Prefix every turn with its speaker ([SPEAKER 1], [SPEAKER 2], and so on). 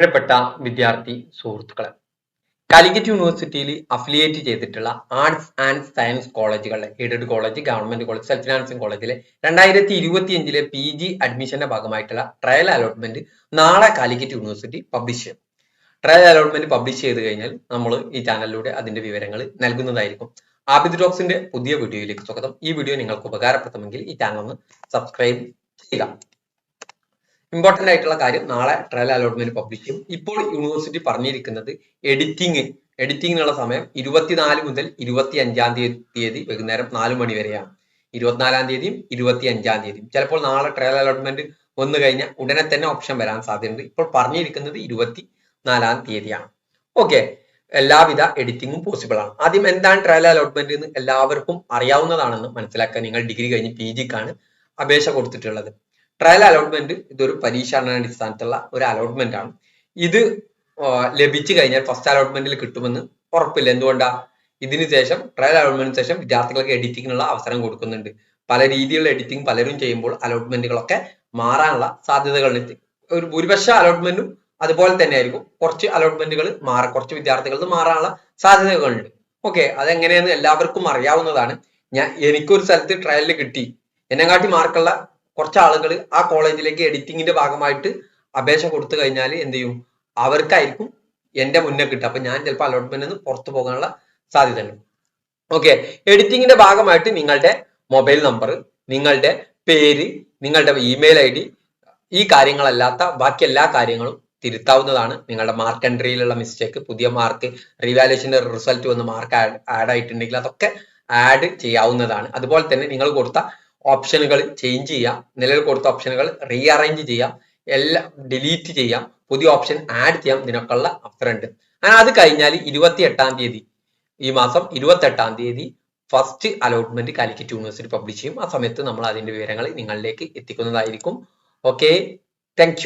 [SPEAKER 1] പ്രിയപ്പെട്ട വിദ്യാർത്ഥി സുഹൃത്തുക്കളെ കാലിക്കറ്റ് യൂണിവേഴ്സിറ്റിയിൽ അഫിലിയേറ്റ് ചെയ്തിട്ടുള്ള ആർട്സ് ആൻഡ് സയൻസ് കോളേജുകൾ aided college government college self financing കോളേജിലെ രണ്ടായിരത്തി ഇരുപത്തി അഞ്ചിലെ പി ജി അഡ്മിഷന്റെ ഭാഗമായിട്ടുള്ള ട്രയൽ അലോട്ട്മെന്റ് നാളെ കാലിക്കറ്റ് യൂണിവേഴ്സിറ്റി പബ്ലിഷ് ചെയ്യും. ട്രയൽ അലോട്ട്മെന്റ് പബ്ലിഷ് ചെയ്ത് കഴിഞ്ഞാൽ നമ്മൾ ഈ ചാനലിലൂടെ അതിന്റെ വിവരങ്ങൾ നൽകുന്നതായിരിക്കും. ആബിദ് ഡോക്സിന്റെ പുതിയ വീഡിയോയിലേക്ക് സ്വാഗതം. ഈ വീഡിയോ നിങ്ങൾക്ക് ഉപകാരപ്രദമെങ്കിൽ ഈ ചാനൽ ഒന്ന് സബ്സ്ക്രൈബ് ചെയ്യുക. ഇമ്പോർട്ടന്റ് ആയിട്ടുള്ള കാര്യം നാളെ ട്രയൽ അലോട്ട്മെന്റ് പബ്ലിഷ് ചെയ്യും. ഇപ്പോൾ യൂണിവേഴ്സിറ്റി പറഞ്ഞിരിക്കുന്നത് എഡിറ്റിംഗ് എഡിറ്റിംഗിനുള്ള സമയം ഇരുപത്തിനാല് മുതൽ ഇരുപത്തി അഞ്ചാം തീയതി വൈകുന്നേരം നാല് മണി വരെയാണ്. ഇരുപത്തിനാലാം തീയതിയും ഇരുപത്തി അഞ്ചാം തീയതിയും. ചിലപ്പോൾ നാളെ ട്രയൽ അലോട്ട്മെന്റ് വന്നു കഴിഞ്ഞാൽ ഉടനെ തന്നെ ഓപ്ഷൻ വരാൻ സാധ്യതയുണ്ട്. ഇപ്പോൾ പറഞ്ഞിരിക്കുന്നത് ഇരുപത്തി നാലാം തീയതിയാണ്. ഓക്കെ എല്ലാവിധ എഡിറ്റിംഗും പോസിബിൾ ആണ്. ആദ്യം എന്താണ് ട്രയൽ അലോട്ട്മെന്റ് എന്ന് എല്ലാവർക്കും അറിയാവുന്നതാണെന്ന് മനസ്സിലാക്കാൻ നിങ്ങൾ ഡിഗ്രി കഴിഞ്ഞ് പി ജിക്കാണ് അപേക്ഷ കൊടുത്തിട്ടുള്ളത്. ട്രയൽ അലോട്ട്മെന്റ് ഇതൊരു പരീക്ഷാടന അടിസ്ഥാനത്തുള്ള ഒരു അലോട്ട്മെന്റ് ആണ്. ഇത് ലഭിച്ചു കഴിഞ്ഞാൽ ഫസ്റ്റ് അലോട്ട്മെന്റിൽ കിട്ടുമെന്ന് ഉറപ്പില്ല. എന്തുകൊണ്ടാ? ഇതിന് ശേഷം ട്രയൽ അലോട്ട്മെന്റിന് ശേഷം വിദ്യാർത്ഥികൾക്ക് എഡിറ്റിങ്ങിനുള്ള അവസരം കൊടുക്കുന്നുണ്ട്. പല രീതിയിലുള്ള എഡിറ്റിംഗ് പലരും ചെയ്യുമ്പോൾ അലോട്ട്മെന്റുകളൊക്കെ മാറാനുള്ള സാധ്യതകളുണ്ട് ഒരു ഭൂരിപക്ഷ അലോട്ട്മെന്റും അതുപോലെ തന്നെ ആയിരിക്കും കുറച്ച് അലോട്ട്മെന്റുകൾ മാറ കുറച്ച് വിദ്യാർത്ഥികൾക്ക് മാറാനുള്ള സാധ്യതകളുണ്ട് ഓക്കെ അതെങ്ങനെയെന്ന് എല്ലാവർക്കും അറിയാവുന്നതാണ്. ഞാൻ എനിക്കൊരു സ്ഥലത്ത് ട്രയലിൽ കിട്ടി. എന്നെക്കാട്ടി മാർക്കുള്ള കുറച്ച് ആളുകൾ ആ കോളേജിലേക്ക് എഡിറ്റിങ്ങിന്റെ ഭാഗമായിട്ട് അപേക്ഷ കൊടുത്തു കഴിഞ്ഞാൽ എന്ത് ചെയ്യും? അവർക്കായിരിക്കും എന്റെ മുന്നേ കിട്ടുക. അപ്പൊ ഞാൻ ചിലപ്പോൾ അലോട്ട്മെന്റ് നിന്ന് പുറത്തു പോകാനുള്ള സാധ്യത ഉണ്ട് ഓക്കെ എഡിറ്റിങ്ങിന്റെ ഭാഗമായിട്ട് നിങ്ങളുടെ മൊബൈൽ നമ്പർ നിങ്ങളുടെ പേര് നിങ്ങളുടെ ഇമെയിൽ ഐ ഡി ഈ കാര്യങ്ങളല്ലാത്ത ബാക്കി എല്ലാ കാര്യങ്ങളും തിരുത്താവുന്നതാണ് നിങ്ങളുടെ മാർക്ക് എൻട്രിയിലുള്ള മിസ്റ്റേക്ക് പുതിയ മാർക്ക് റിവാലുവേഷന്റെ റിസൾട്ട് വന്ന് മാർക്ക് ആഡ് ആഡ് ആയിട്ടുണ്ടെങ്കിൽ അതൊക്കെ ആഡ് ചെയ്യാവുന്നതാണ്. അതുപോലെ തന്നെ നിങ്ങൾ കൊടുത്ത ഓപ്ഷനുകൾ ചേഞ്ച് ചെയ്യാം നിലവിൽ കൊടുത്ത ഓപ്ഷനുകൾ റീഅറേഞ്ച് ചെയ്യാം എല്ലാം ഡിലീറ്റ് ചെയ്യാം പുതിയ ഓപ്ഷൻ ആഡ് ചെയ്യാം ഇതിനൊക്കെയുള്ള അവസരമുണ്ട്. അങ്ങനെ അത് കഴിഞ്ഞാൽ ഇരുപത്തി എട്ടാം തീയതി ഈ മാസം ഇരുപത്തി എട്ടാം തീയതി first allotment Calicut university publish ചെയ്യും. ആ സമയത്ത് നമ്മൾ അതിന്റെ വിവരങ്ങൾ നിങ്ങളിലേക്ക് എത്തിക്കുന്നതായിരിക്കും. Okay thank